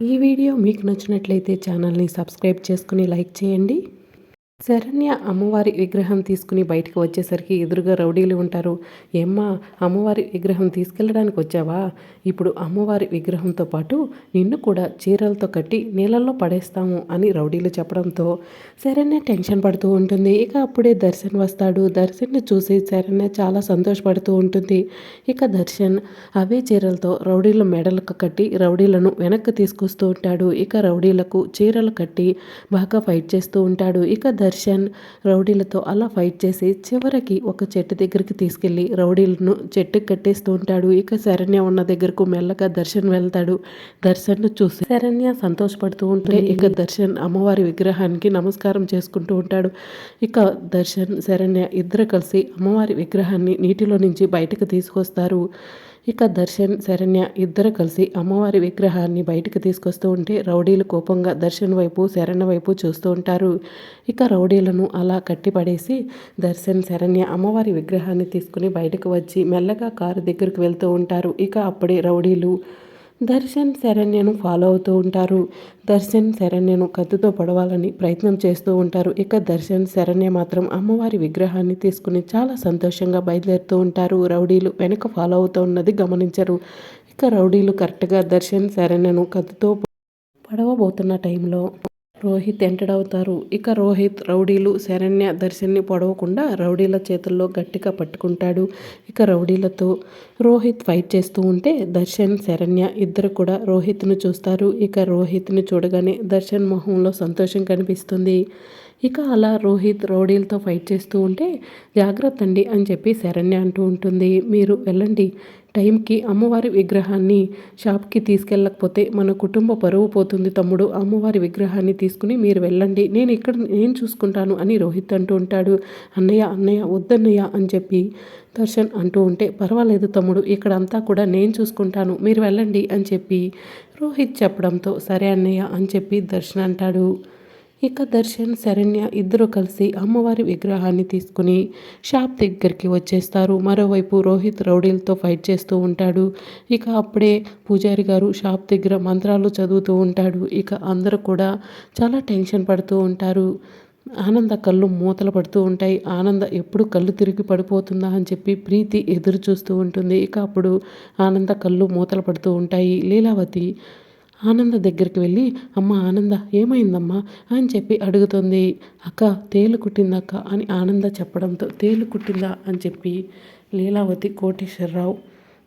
ఈ వీడియో మీకు నచ్చినట్లయితే ఛానల్ని సబ్స్క్రైబ్ చేసుకుని లైక్ చేయండి. శరణ్య అమ్మవారి విగ్రహం తీసుకుని బయటకు వచ్చేసరికి ఎదురుగా రౌడీలు ఉంటారు. ఏమ్మా అమ్మవారి విగ్రహం తీసుకెళ్ళడానికి వచ్చావా? ఇప్పుడు అమ్మవారి విగ్రహంతో పాటు నిన్ను కూడా చీరలతో కట్టి నీళ్ళల్లో పడేస్తాము అని రౌడీలు చెప్పడంతో శరణ్య టెన్షన్ పడుతూ ఉంటుంది. ఇక అప్పుడే దర్శన్ వస్తాడు. దర్శన్ని చూసి శరణ్య చాలా సంతోషపడుతూ ఉంటుంది. ఇక దర్శన్ అవే చీరలతో రౌడీల మెడలకు కట్టి రౌడీలను వెనక్కి తీసుకొస్తూ ఉంటాడు. ఇక రౌడీలకు చీరలు కట్టి బాగా ఫైట్ చేస్తూ ఉంటాడు. ఇక దర్శన్ రౌడీలతో అలా ఫైట్ చేసి చివరికి ఒక చెట్టు దగ్గరికి తీసుకెళ్ళి రౌడీలను చెట్టుకు కట్టేస్తూ ఉంటాడు. ఇక శరణ్య ఉన్న దగ్గరకు మెల్లగా దర్శన్ వెళ్తాడు. దర్శన్ను చూసి శరణ్య సంతోషపడుతూ ఉంటే ఇక దర్శన్ అమ్మవారి విగ్రహానికి నమస్కారం చేసుకుంటూ ఉంటాడు. ఇక దర్శన్ శరణ్య ఇద్దరు కలిసి అమ్మవారి విగ్రహాన్ని నీటిలో నుంచి బయటకు తీసుకొస్తారు. ఇక దర్శన్ శరణ్య ఇద్దరు కలిసి అమ్మవారి విగ్రహాన్ని బయటకు తీసుకొస్తూ ఉంటే రౌడీలు కోపంగా దర్శన్ వైపు శరణ్య వైపు చూస్తూ ఉంటారు. ఇక రౌడీలను అలా కట్టిపడేసి దర్శన్ శరణ్య అమ్మవారి విగ్రహాన్ని తీసుకుని బయటకు వచ్చి మెల్లగా కారు దగ్గరకు వెళ్తూ ఉంటారు. ఇక అప్పుడే రౌడీలు దర్శన్ శరణ్యను ఫాలో అవుతూ ఉంటారు. దర్శన్ శరణ్యను కత్తితో పడవాలని ప్రయత్నం చేస్తూ ఉంటారు. ఇక దర్శన్ శరణ్య మాత్రం అమ్మవారి విగ్రహాన్ని తీసుకుని చాలా సంతోషంగా బయలుదేరుతూ ఉంటారు. రౌడీలు వెనక ఫాలో అవుతూ ఉన్నది గమనించరు. ఇక రౌడీలు కరెక్ట్గా దర్శన్ శరణ్యను కత్తితో పడవబోతున్న టైంలో రోహిత్ ఎంటర్ అవుతారు ఇక రోహిత్ రౌడీలు శరణ్య దర్శన్ని పొడవకుండా రౌడీల చేతుల్లో గట్టిగా పట్టుకుంటాడు. ఇక రౌడీలతో రోహిత్ ఫైట్ చేస్తూ ఉంటే దర్శన్ శరణ్య ఇద్దరు కూడా రోహిత్ను చూస్తారు. ఇక రోహిత్ని చూడగానే దర్శన్ మొహంలో సంతోషం కనిపిస్తుంది. ఇక అలా రోహిత్ రౌడీలతో ఫైట్ చేస్తూ ఉంటే జాగ్రత్త అండి అని చెప్పి శరణ్య అంటూ ఉంటుంది. మీరు వెళ్ళండి. టైంకి అమ్మవారి విగ్రహాన్ని షాప్కి తీసుకెళ్ళకపోతే మన కుటుంబ పరువు పోతుంది తమ్ముడు. అమ్మవారి విగ్రహాన్ని తీసుకుని మీరు వెళ్ళండి. నేను ఇక్కడ నేను చూసుకుంటాను అని రోహిత్ అంటూ ఉంటాడు. అన్నయ్య అన్నయ్య వద్దన్నయ్య అని చెప్పి దర్శన్ అంటూ ఉంటే పర్వాలేదు తమ్ముడు ఇక్కడ అంతా కూడా నేను చూసుకుంటాను. మీరు వెళ్ళండి అని చెప్పి రోహిత్ చెప్పడంతో సరే అన్నయ్య అని చెప్పి దర్శన్ అంటాడు. ఇక దర్శన్ శరణ్య ఇద్దరు కలిసి అమ్మవారి విగ్రహాన్ని తీసుకుని షాప్ దగ్గరికి వచ్చేస్తారు. మరోవైపు రోహిత్ రౌడీలతో ఫైట్ చేస్తూ ఉంటాడు. ఇక అప్పుడే పూజారి గారు షాప్ దగ్గర మంత్రాలు చదువుతూ ఉంటాడు. ఇక అందరూ కూడా చాలా టెన్షన్ పడుతూ ఉంటారు. ఆనంద కళ్ళు మూతలు పడుతూ ఉంటాయి. ఆనంద ఎప్పుడు కళ్ళు తిరిగి పడిపోతుందా అని చెప్పి ప్రీతి ఎదురు చూస్తూ ఉంటుంది. ఇక అప్పుడు ఆనంద కళ్ళు మూతలు పడుతూ ఉంటాయి. లీలావతి ఆనంద దగ్గరికి వెళ్ళి అమ్మ ఆనంద ఏమైందమ్మా? అని చెప్పి అడుగుతుంది. అక్క తేలు కుట్టిందక్క అని ఆనంద చెప్పడంతో తేలు కుట్టిందా? అని చెప్పి లీలావతి కోటేశ్వరరావు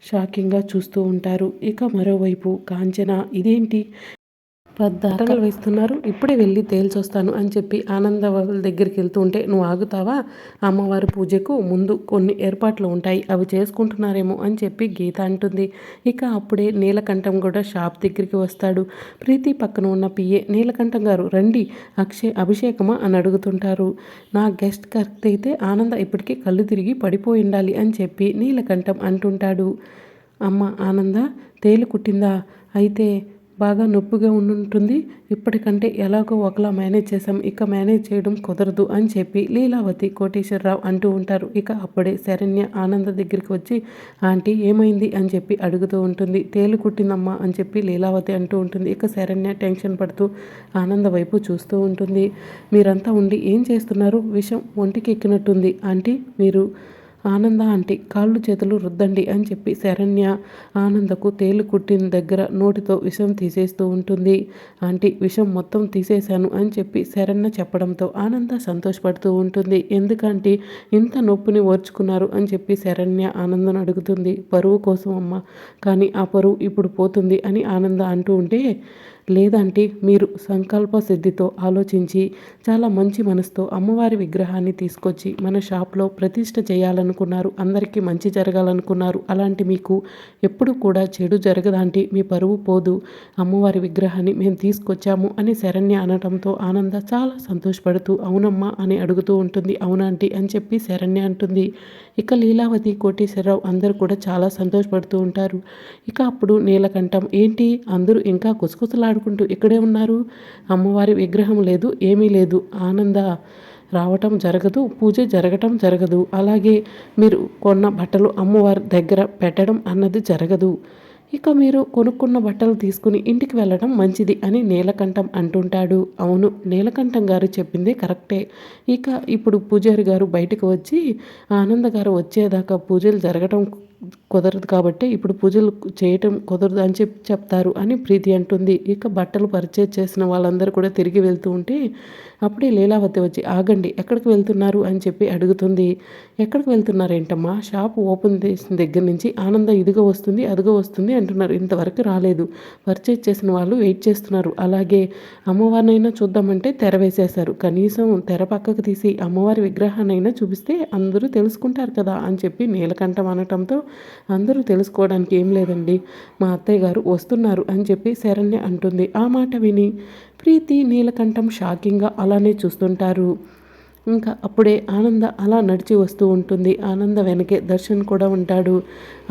షాకింగ్గా చూస్తూ ఉంటారు. ఇక మరోవైపు కాంచన ఇదేంటి? పద్దారలు వేస్తున్నారు. ఇప్పుడే వెళ్ళి తేల్చొస్తాను అని చెప్పి ఆనంద వాళ్ళ దగ్గరికి వెళ్తూ ఉంటే నువ్వు ఆగుతావా? అమ్మవారి పూజకు ముందు కొన్ని ఏర్పాట్లు ఉంటాయి. అవి చేసుకుంటున్నారేమో అని చెప్పి గీత అంటుంది. ఇక అప్పుడే నీలకంఠం కూడా షాప్ దగ్గరికి వస్తాడు. ప్రీతి పక్కన ఉన్న పిఏ నీలకంఠం గారు రండి. అక్షయ్ అభిషేకమా? అని అడుగుతుంటారు. నా గెస్ట్ కరెక్ట్ అయితే ఆనంద ఇప్పటికీ కళ్ళు తిరిగి పడిపోయి ఉండాలి అని చెప్పి నీలకంఠం అంటుంటాడు. అమ్మ ఆనంద తేలు కుట్టిందా? అయితే బాగా నొప్పిగా ఉండుంటుంది. ఇప్పటికంటే ఎలాగో ఒకలా మేనేజ్ చేశాం. ఇక మేనేజ్ చేయడం కుదరదు అని చెప్పి లీలావతి కోటేశ్వరరావు అంటూ ఉంటారు. ఇక అప్పుడే శరణ్య ఆనంద దగ్గరికి వచ్చి ఆంటీ ఏమైంది? అని చెప్పి అడుగుతూ ఉంటుంది. తేలు కుట్టిందమ్మా అని చెప్పి లీలావతి అంటూ ఉంటుంది. ఇక శరణ్య టెన్షన్ పడుతూ ఆనంద వైపు చూస్తూ ఉంటుంది. మీరంతా ఉండి ఏం చేస్తున్నారు? విషం ఒంటికి ఎక్కినట్టుంది. ఆంటీ మీరు ఆనంద ఆంటీ కాళ్ళు చేతులు రుద్దండి అని చెప్పి శరణ్య ఆనందకు తేలు కుట్టిన దగ్గర నోటితో విషం తీసేస్తూ ఉంటుంది. ఆంటీ విషం మొత్తం తీసేశాను అని చెప్పి శరణ్య చెప్పడంతో ఆనంద సంతోషపడుతూ ఉంటుంది. ఎందుకంటే ఇంత నొప్పిని ఓర్చుకున్నారు అని చెప్పి శరణ్య ఆనందం అడుగుతుంది. పరువు కోసం అమ్మ కానీ ఆ పరువు ఇప్పుడు పోతుంది అని ఆనంద అంటూ ఉంటే లేదంటే మీరు సంకల్ప సిద్ధితో ఆలోచించి చాలా మంచి మనసుతో అమ్మవారి విగ్రహాన్ని తీసుకొచ్చి మన షాప్లో ప్రతిష్ట చేయాలనుకున్నారు అందరికీ మంచి జరగాలనుకున్నారు. అలాంటి మీకు ఎప్పుడు కూడా చెడు జరగదంటే మీ పరువు పోదు. అమ్మవారి విగ్రహాన్ని మేము తీసుకొచ్చాము అని శరణ్య అనడంతో ఆనంద చాలా సంతోషపడుతూ అవునమ్మా అని అడుగుతూ ఉంటుంది. అవునంటీ అని చెప్పి శరణ్య అంటుంది. ఇక లీలావతి కోటేశ్వరరావు అందరూ కూడా చాలా సంతోషపడుతూ ఉంటారు. ఇక అప్పుడు నీలకంఠం ఏంటి? అందరూ ఇంకా మాట్లాడుకుంటూ ఇక్కడే ఉన్నారు? అమ్మవారి విగ్రహం లేదు ఏమీ లేదు. ఆనంద రావటం జరగదు పూజ జరగటం జరగదు. అలాగే మీరు కొన్న బట్టలు అమ్మవారి దగ్గర పెట్టడం అన్నది జరగదు. ఇక మీరు కొనుక్కున్న బట్టలు తీసుకుని ఇంటికి వెళ్ళడం మంచిది అని నీలకంఠం అంటుంటాడు. అవును నీలకంఠం గారు చెప్పింది కరెక్టే. ఇక ఇప్పుడు పూజారి గారు బయటకు వచ్చి ఆనంద గారు వచ్చేదాకా పూజలు జరగడం కుదరదు కాబట్టి ఇప్పుడు పూజలు చేయటం కుదరదు అని చెప్పి చెప్తారు అని ప్రీతి అంటుంది. ఇక బట్టలు పర్చేజ్ చేసిన వాళ్ళందరూ కూడా తిరిగి వెళ్తూ ఉంటే అప్పుడే లీలావతి వచ్చి ఆగండి ఎక్కడికి వెళ్తున్నారు? అని చెప్పి అడుగుతుంది. ఎక్కడికి వెళ్తున్నారేంటమ్మా? షాప్ ఓపెన్ చేసిన దగ్గర నుంచి ఆనంద ఇదిగో వస్తుంది అదిగో వస్తుంది అంటున్నారు. ఇంతవరకు రాలేదు. పర్చేజ్ చేసిన వాళ్ళు వెయిట్ చేస్తున్నారు. అలాగే అమ్మవారినైనా చూద్దామంటే తెర వేసేశారు. కనీసం తెర పక్కకు తీసి అమ్మవారి విగ్రహాన్నైనా చూపిస్తే అందరూ తెలుసుకుంటారు కదా అని చెప్పి నీలకంఠం అనటంతో అందరూ తెలుసుకోవడానికి ఏం లేదండి. మా అత్తయ్య గారు వస్తున్నారు అని చెప్పి శరణ్య అంటుంది. ఆ మాట విని ప్రీతి నీలకంఠం షాకింగ్గా అలానే చూస్తుంటారు. ఇంకా అప్పుడే ఆనంద అలా నడిచి వస్తూ ఉంటుంది. ఆనంద వెనకే దర్శన్ కూడా ఉంటాడు.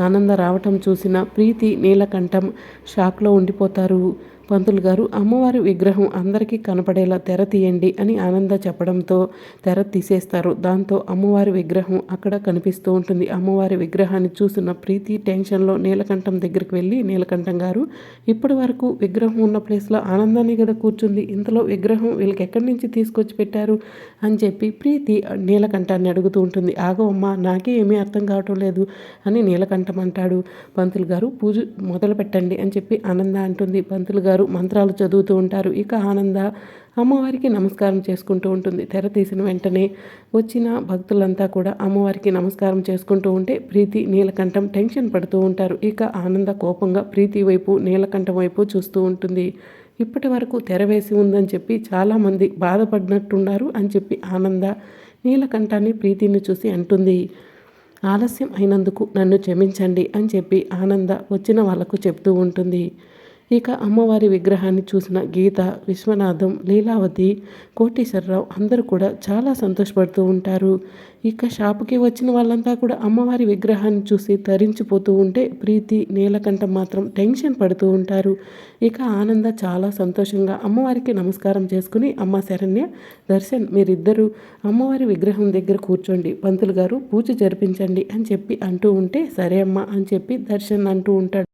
ఆనంద రావటం చూసిన ప్రీతి నీలకంఠం షాక్లో ఉండిపోతారు. పంతులు గారు అమ్మవారి విగ్రహం అందరికీ కనపడేలా తెర తీయండి అని ఆనంద చెప్పడంతో తెర తీసేస్తారు. దాంతో అమ్మవారి విగ్రహం అక్కడ కనిపిస్తూ ఉంటుంది. అమ్మవారి విగ్రహాన్ని చూసిన ప్రీతి టెన్షన్లో నీలకంఠం దగ్గరికి వెళ్ళి నీలకంఠం గారు ఇప్పటి వరకు విగ్రహం ఉన్న ప్లేస్లో ఆనందాన్ని కదా కూర్చుంది. ఇంతలో విగ్రహం వీళ్ళకి ఎక్కడి నుంచి తీసుకొచ్చి పెట్టారు? అని చెప్పి ప్రీతి నీలకంఠాన్ని అడుగుతూ ఉంటుంది. ఆగవమ్మ నాకే ఏమీ అర్థం కావటం లేదు అని నీలకంఠం అంటాడు. పంతులు గారు పూజ మొదలు పెట్టండి అని చెప్పి ఆనంద అంటుంది. పంతులు గారు మంత్రాలు చదువుతూ ఉంటారు. ఇక ఆనంద అమ్మవారికి నమస్కారం చేసుకుంటూ ఉంటుంది. తెర తీసిన వెంటనే వచ్చిన భక్తులంతా కూడా అమ్మవారికి నమస్కారం చేసుకుంటూ ఉంటే ప్రీతి నీలకంఠం టెన్షన్ పడుతూ ఉంటారు. ఇక ఆనంద కోపంగా ప్రీతి వైపు నీలకంఠం వైపు చూస్తూ ఉంటుంది. ఇప్పటి వరకు తెరవేసి ఉందని చెప్పి చాలామంది బాధపడినట్టున్నారు అని చెప్పి ఆనంద నీలకంఠాన్ని ప్రీతిని చూసి అంటుంది. ఆలస్యం అయినందుకు నన్ను క్షమించండి అని చెప్పి ఆనంద వచ్చిన వాళ్ళకు చెప్తూ ఉంటుంది. ఇక అమ్మవారి విగ్రహాన్ని చూసిన గీత విశ్వనాథం లీలావతి కోటేశ్వరరావు అందరూ కూడా చాలా సంతోషపడుతూ ఉంటారు. ఇక షాపుకి వచ్చిన వాళ్ళంతా కూడా అమ్మవారి విగ్రహాన్ని చూసి తరించిపోతూ ఉంటే ప్రీతి నీలకంఠం మాత్రం టెన్షన్ పడుతూ ఉంటారు. ఇక ఆనంద చాలా సంతోషంగా అమ్మవారికి నమస్కారం చేసుకుని అమ్మ శరణ్య దర్శన్ మీరిద్దరూ అమ్మవారి విగ్రహం దగ్గర కూర్చోండి పంతులు గారు పూజ జరిపించండి అని చెప్పి అంటూ ఉంటే సరే అమ్మ అని చెప్పి దర్శన్ అంటూ ఉంటాడు.